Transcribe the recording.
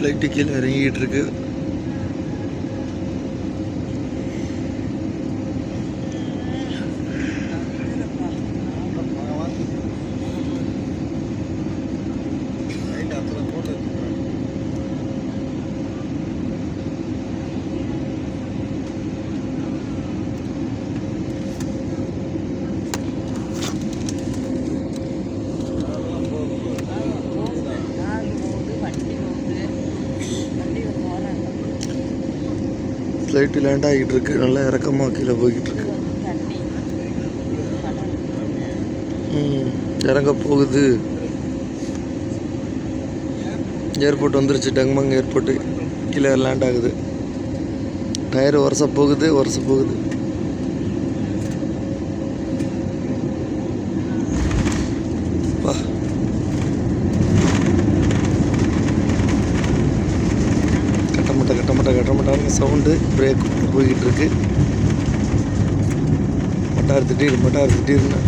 Flight கீழே இறங்கிட்டு இருக்கு. ஃப்ளைட்டு லேண்ட் ஆகிட்டு இருக்கு நல்லா இறக்கமாக கீழே போய்கிட்டு இருக்கு இறங்க போகுது. ஏர்போர்ட் வந்துருச்சு. டங்மங் ஏர்போர்ட்டு கீழே லேண்ட் ஆகுது. டயர் வருஷம் போகுது வருஷம் போகுது. கட்டமட்ட கட்டமட்ட சவுண்டு பிரேக் போய்கிட்டு இருக்கு மட்டார் திடீர் மட்டார் திடீர்னு.